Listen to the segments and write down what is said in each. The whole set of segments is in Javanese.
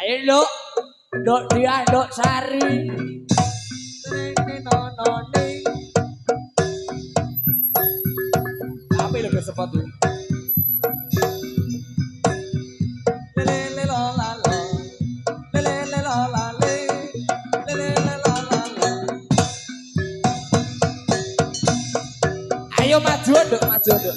Ayo nduk. Nduk dia nduk sari. Apa lho ke sepatu? Ayo maju nduk, maju nduk.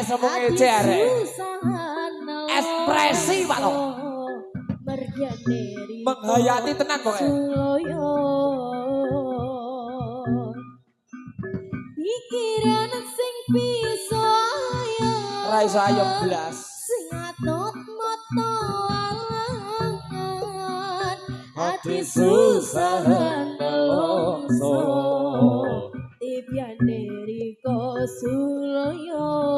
Sajake semung ngece arek. Ekspresi, Pak Lo. Menghayati tenan. Suloyo Pikiran sing bisa ayo Rai saya blas. Sing atot moto alangan Hati susahan nelongso. Tibian dari suloyo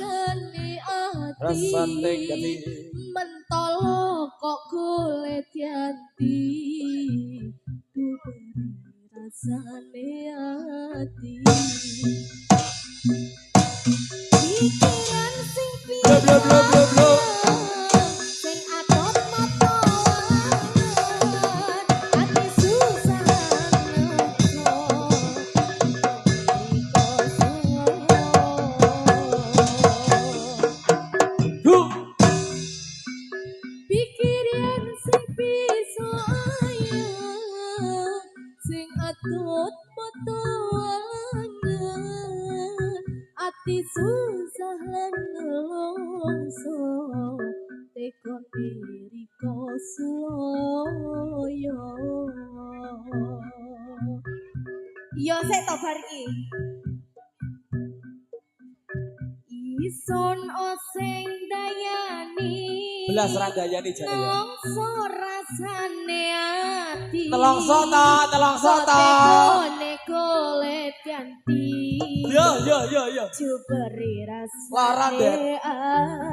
rasane ati Rasane mentolo kok kulit yanti Yo sik to bar iki. ison oseng dayani Belas radayani jane yo. Nelongso rasane ati Telongso to, telongso to. Tekone kulit ganti Yo yo yo yo. Juberi rasane Lara, ati.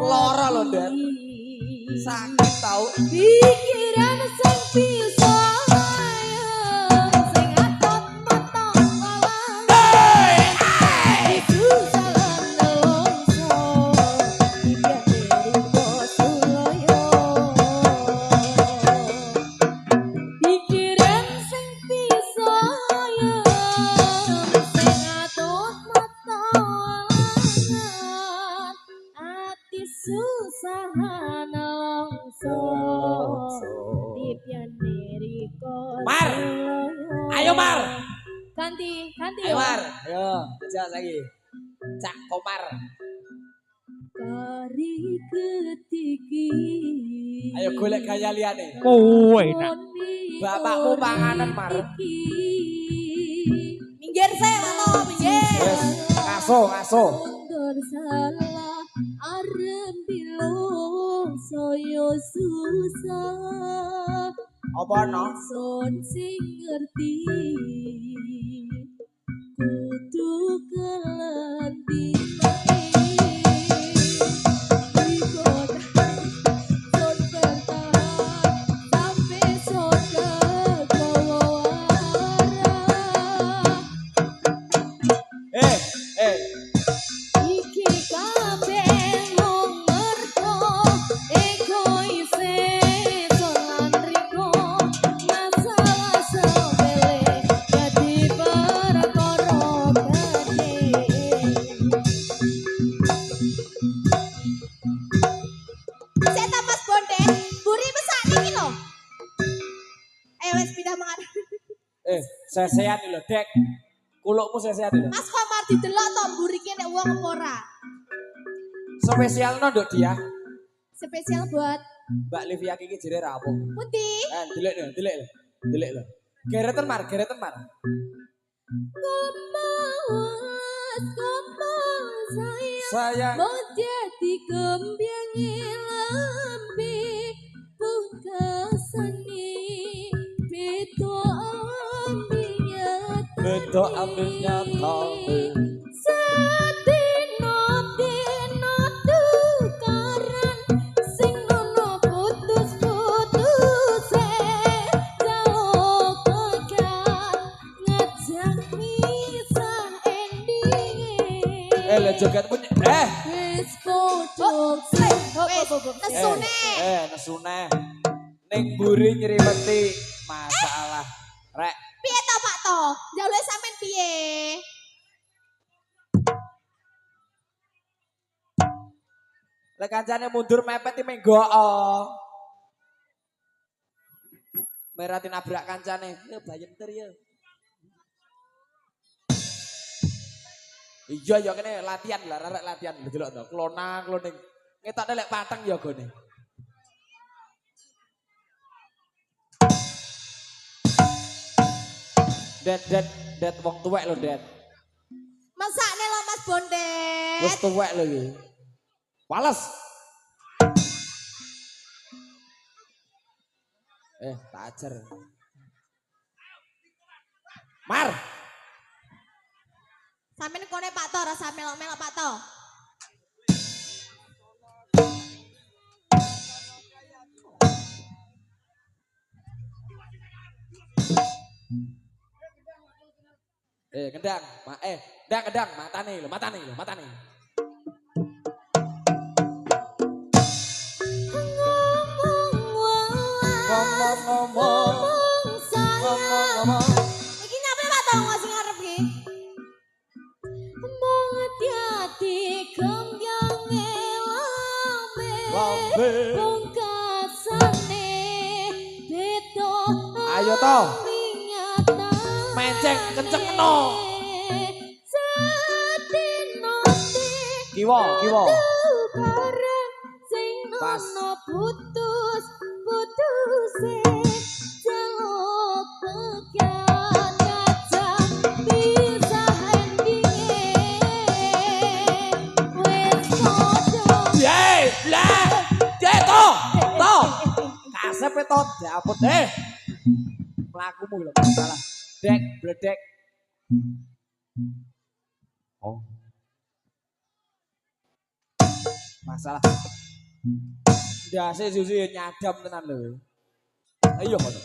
Lara lho, Det. Sakit tau. Pikiran sing bisa aja lagi. Cak Komar. Kari ketiki. Ayo golek gaya liyane. Kowe nak. Bapakmu panganan, Mar. Minggir sik, Mak To. wong aso. mundur salah bilo saya susah Apa no? son sing ngerti sampai son kegowara Eh, eh. Iki kabeh Eh, sesean lho, Dek. Kulukmu sesean lho. Mas Komar didelok to buri ki nek wong apa ora. Spesial no nduk dia. Spesial buat Mbak Livia iki jere rapuh. putih. Eh, delik lho, delik lho. Delik lho. Gereten mar, gereten mar. Kemawas kemau sayang Sayang. Mau jadi kembiang Beto ambilnya tahu. Sedino dino tukaran Sing ono putus-putuse Jauh kokat Ngajak misah endinge Eh, lho jogetmu ny- eh. Wis podo Wes Eh, nesune. eh, nesune. Ning buri nyriweti masalah. Rek, Piye to Pak to? Sampean piye? lek kancane mundur mepet iki menggoo. Merah nabrak kancane. Ya bayenter ya. Iya ya kene latihan lah, rek latihan lho delok to. Klona kloning. Ngetokne lek pateng ya gone. Det det det wong tuwek lho, Det. Masakne lo Mas Bonde. Wis tuwek lho iki. Wales. Eh, tak ajar. Mar. Sampeyan kone Pak To rasa melok-melok Pak To. Eh, kendang. Ma eh, kendang kendang matane lho, matane lho, matane. Ngomong-ngomong, ngomong-ngomong. Iki nyapa Pak To ngos sing ngarep iki? Lambe. Ayo to. Menceng kenceng no. Kiwa, kiwa. Pas. putus putus jaluk pekan kaca bisa endinge wes podo Yey, lah. Yey to. To. Kasep e to dapet eh. Mlakumu lho masalah. Dek, bledek. Oh. Masalah. Ndase susu ya nyadam tenan lho. Ayo kono.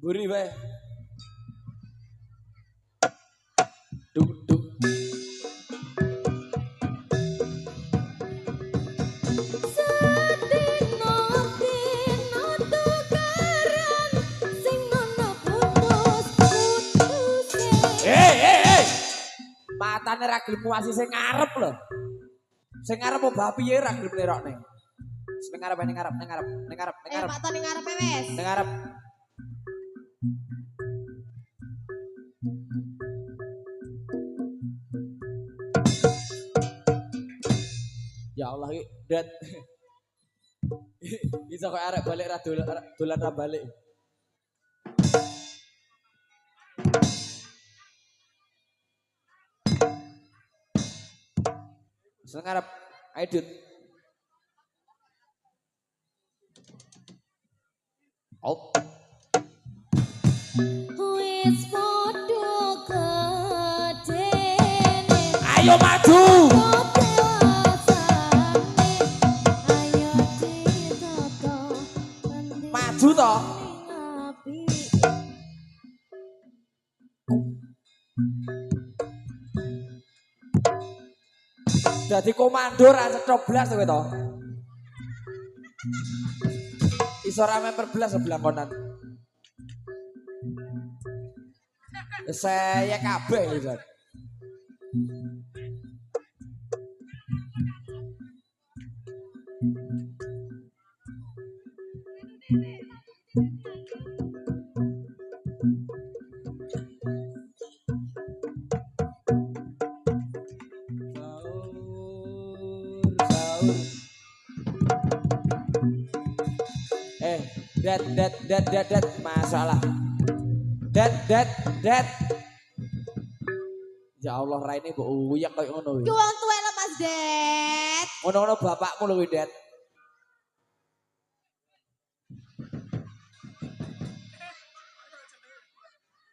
Buri wae. Duk duk. Matane ra gelem muasi sing ngarep lho. Sing ngarep apa babi ya ra gelem nerokne. Sing ngarep ning ngarep, ning ngarep, ning ngarep, ning Eh ngarep, To ning ngarepe wes. ning ngarep. Ya Allah iki dat. Iso kok arek balik ra dolan ra balik. Seneng ngarep. Wis padha gedene ayo. Maju Jadi komando rasa coblas kowe to. Iso rame per belas sebelah konan. Saya kabeh gitu. Dat dat dat dat dat masalah. Dat dat dat. Ya Allah, Raine mbok uyak koyo ngono Ki kuwi. wong tuwek lho Mas Det. Ngono-ngono bapakmu lho kuwi, Dat.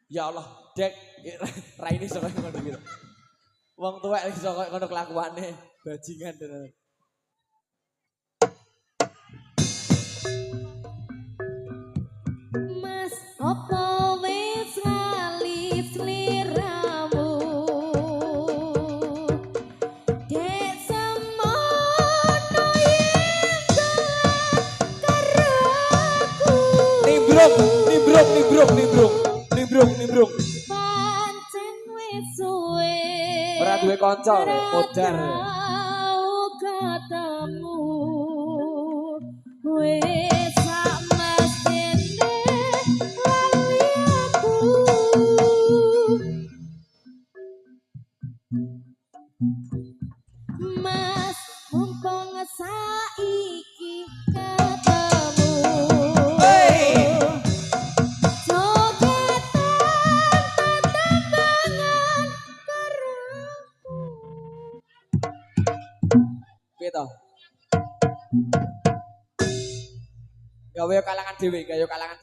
Ya Allah, Dek, Raine koyo ngono gitu. Wong tuwek iso koyo ngono kelakuane, bajingan tenan. Nimbrung, nimbrung, nimbrung, nimbrung. Nimbrung, nimbrung. Pancen wis suwe Ora duwe kanca, modar. Ketemu Wis sak mestine kalangan dhewe, gawe kalangan